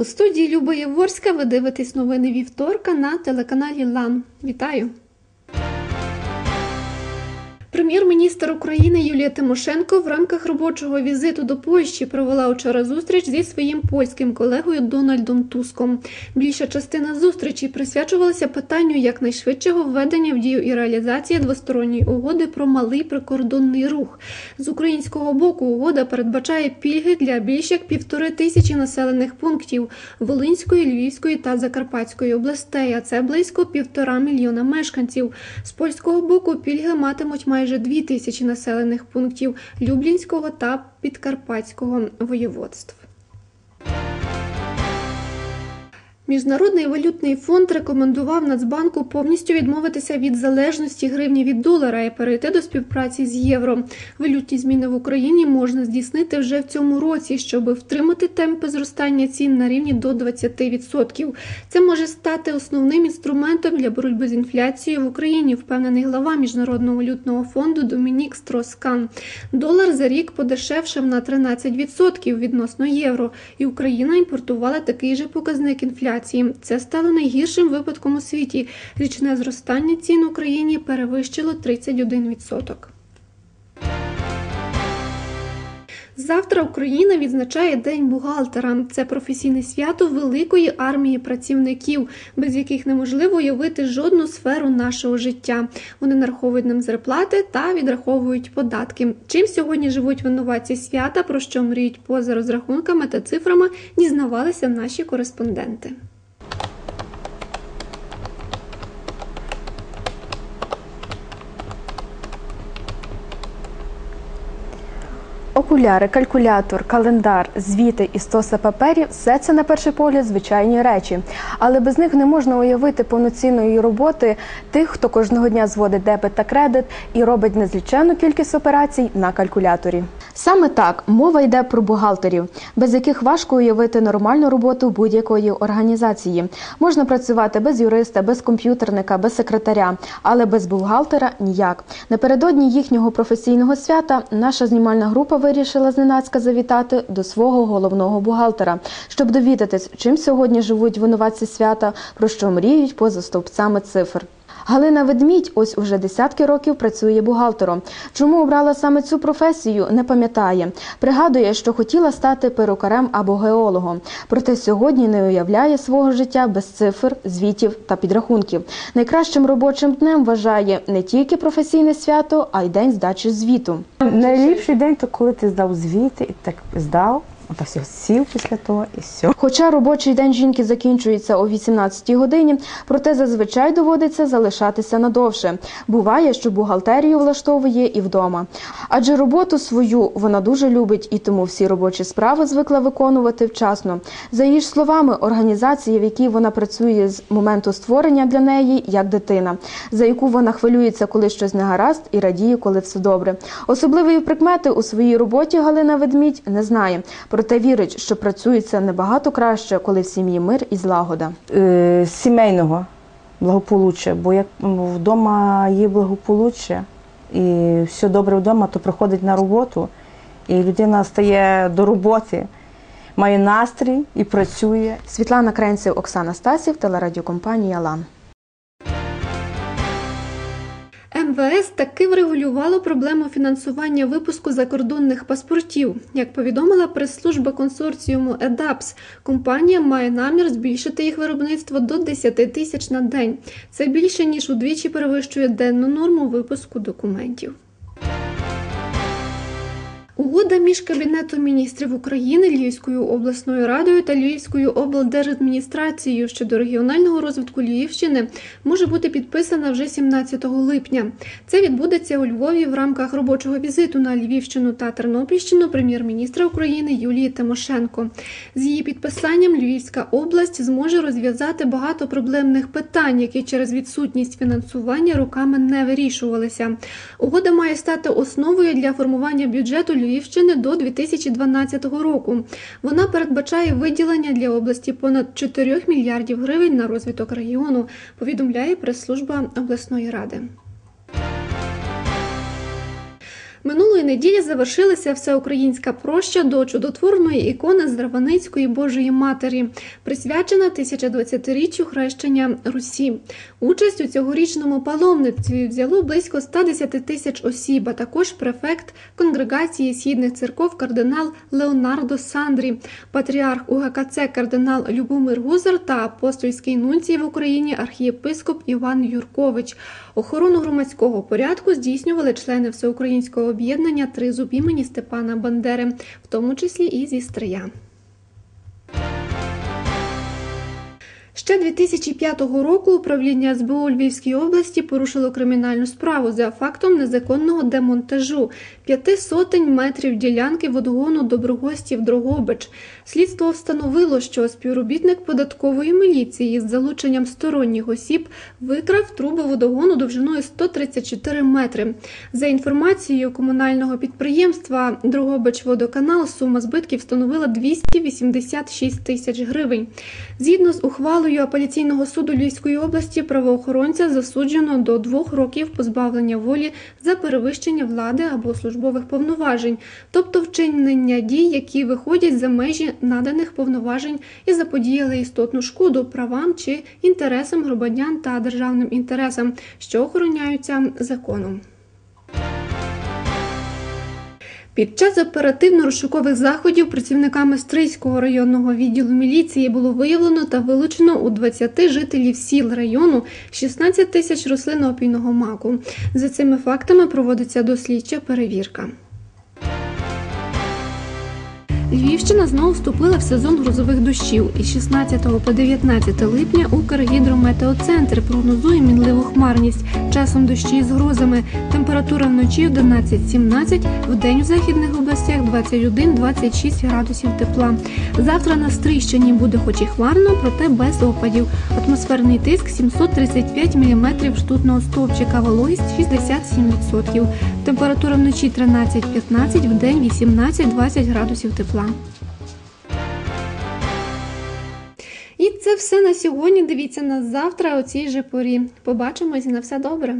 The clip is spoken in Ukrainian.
У студії Люба Єворська ви дивитесь новини вівторка на телеканалі ЛАН. Вітаю! Прем'єр-міністр України Юлія Тимошенко в рамках робочого візиту до Польщі провела вчора зустріч зі своїм польським колегою Дональдом Туском. Більша частина зустрічі присвячувалася питанню якнайшвидшого введення в дію і реалізації двосторонньої угоди про малий прикордонний рух. З українського боку угода передбачає пільги для більш як півтори тисячі населених пунктів Волинської, Львівської та Закарпатської областей. А це близько півтора мільйона мешканців. З польського боку пільги матимуть майже дві тисячі населених пунктів Люблінського та Підкарпатського воєводств. Міжнародний валютний фонд рекомендував Нацбанку повністю відмовитися від залежності гривні від долара і перейти до співпраці з євро. Валютні зміни в Україні можна здійснити вже в цьому році, щоб втримати темпи зростання цін на рівні до 20%. Це може стати основним інструментом для боротьби з інфляцією в Україні, впевнений глава міжнародного валютного фонду Домінік Строскан. Долар за рік подешевшав на 13% відносно євро, і Україна імпортувала такий же показник інфляції. Це стало найгіршим випадком у світі. Річне зростання цін в Україні перевищило 31%. Завтра Україна відзначає День бухгалтера. Це професійне свято великої армії працівників, без яких неможливо уявити жодну сферу нашого життя. Вони нараховують нам зарплати та відраховують податки. Чим сьогодні живуть винуватці свята, про що мріють поза розрахунками та цифрами, дізнавалися наші кореспонденти. Окуляри, калькулятор, календар, звіти і стоси паперів все це на перший погляд звичайні речі, але без них не можна уявити повноцінної роботи тих, хто кожного дня зводить дебет та кредит і робить незліченну кількість операцій на калькуляторі. Саме так мова йде про бухгалтерів, без яких важко уявити нормальну роботу будь-якої організації. Можна працювати без юриста, без комп'ютерника, без секретаря, але без бухгалтера ніяк. Напередодні їхнього професійного свята наша знімальна група вирішила зненацька завітати до свого головного бухгалтера, щоб довідатись, чим сьогодні живуть винуватці свята, про що мріють поза стовпцями цифр. Галина Ведмідь ось уже десятки років працює бухгалтером. Чому обрала саме цю професію, не пам'ятає. Пригадує, що хотіла стати перукарем або геологом. Проте сьогодні не уявляє свого життя без цифр, звітів та підрахунків. Найкращим робочим днем вважає не тільки професійне свято, а й день здачі звіту. Найліпший день то коли ти здав звіти і так здав, отак все сів після того і все. Хоча робочий день жінки закінчується о 18 годині, проте зазвичай доводиться залишатися надовше. Буває, що бухгалтерію влаштовує і вдома. Адже роботу свою вона дуже любить і тому всі робочі справи звикла виконувати вчасно. За її ж словами, організація, в якій вона працює з моменту створення для неї, як дитина, за яку вона хвилюється, коли щось не гаразд, і радіє, коли все добре. Особливої прикмети у своїй роботі Галина Ведмідь не знає. Проте вірить, що працюється набагато краще, коли в сім'ї мир і злагода. Е, сімейного благополуччя, бо як вдома є благополуччя і все добре вдома, то приходить на роботу, і людина стає до роботи, має настрій і працює. Світлана Кренців, Оксана Стасів, телерадіокомпанія Лан. МВС таки врегулювало проблему фінансування випуску закордонних паспортів. Як повідомила прес-служба консорціуму EDAPS, компанія має намір збільшити їх виробництво до 10 тисяч на день. Це більше ніж удвічі перевищує денну норму випуску документів. Угода між Кабінетом міністрів України, Львівською обласною радою та Львівською облдержадміністрацією щодо регіонального розвитку Львівщини може бути підписана вже 17 липня. Це відбудеться у Львові в рамках робочого візиту на Львівщину та Тернопільщину прем'єр-міністра України Юлії Тимошенко. З її підписанням Львівська область зможе розв'язати багато проблемних питань, які через відсутність фінансування роками не вирішувалися. Угода має стати основою для формування бюджету Львівщини до 2012 року. Вона передбачає виділення для області понад 4 мільярдів гривень на розвиток регіону, повідомляє прес-служба обласної ради. Минулої неділі завершилася всеукраїнська проща до чудотворної ікони Здраваницької Божої Матері, присвячена 1020-річчю хрещення Русі. Участь у цьогорічному паломництві взяло близько 110 тисяч осіб, а також префект конгрегації східних церков кардинал Леонардо Сандрі, патріарх УГКЦ кардинал Любомир Гузар та апостольський нунцій в Україні архієпископ Іван Юркович. Охорону громадського порядку здійснювали члени всеукраїнського об'єднання Тризуб імені Степана Бандери, в тому числі і зі Стрия. Ще 2005 року управління СБУ Львівській області порушило кримінальну справу за фактом незаконного демонтажу п'яти сотень метрів ділянки водогону Доброгостів Дрогобич. Слідство встановило, що співробітник податкової міліції з залученням сторонніх осіб викрав трубу водогону довжиною 134 метри. За інформацією комунального підприємства Дрогобич водоканал сума збитків становила 286 тисяч гривень. Згідно з ухвалою апеляційного суду Львівської області, правоохоронця засуджено до двох років позбавлення волі за перевищення влади або службових повноважень, тобто вчинення дій, які виходять за межі наданих повноважень і заподіяли істотну шкоду правам чи інтересам громадян та державним інтересам, що охороняються законом. Під час оперативно-розшукових заходів працівниками Стрийського районного відділу міліції було виявлено та вилучено у 20 жителів сіл району 16 тисяч рослинно-опійного маку. За цими фактами проводиться дослідча перевірка. Львівщина знову вступила в сезон грозових дощів. Із 16 по 19 липня Укргідрометеоцентр прогнозує мінливу хмарність. Часом дощі з грозами. Температура вночі 11-17, вдень у західних областях 21-26 градусів тепла. Завтра на Стрийщині буде хоч і хмарно, проте без опадів. Атмосферний тиск 735 мм ртутного стовпчика, вологість 67%. Температура вночі 13-15, вдень 18-20 градусів тепла. Це все на сьогодні. Дивіться нас завтра о цій же порі. Побачимось на все добре.